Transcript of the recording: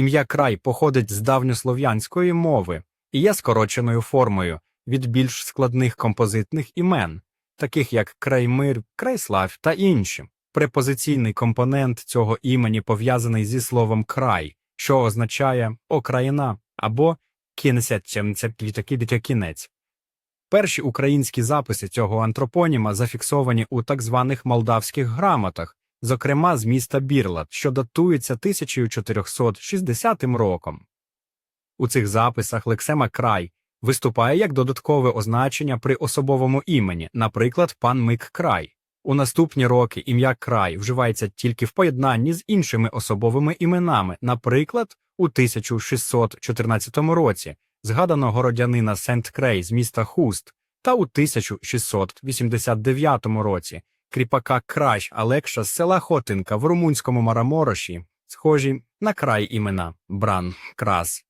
Ім'я край походить з давньослов'янської мови і є скороченою формою від більш складних композитних імен, таких як Краймир, Крайслав та інші. Препозиційний компонент цього імені пов'язаний зі словом край, що означає окраїна або кінець. Перші українські записи цього антропоніма зафіксовані у так званих молдавських грамотах, зокрема з міста Бірлат, що датується 1460 роком. У цих записах лексема край виступає як додаткове означення при особовому імені, наприклад, пан Мик Край. У наступні роки ім'я край вживається тільки в поєднанні з іншими особовими іменами, наприклад, у 1614 році згадано городянина Сент Крей з міста Хуст, та у 1689 році кріпака Кращ Алекша з села Хотинка в румунському Марамороші, схожі на край імена Бран Крас.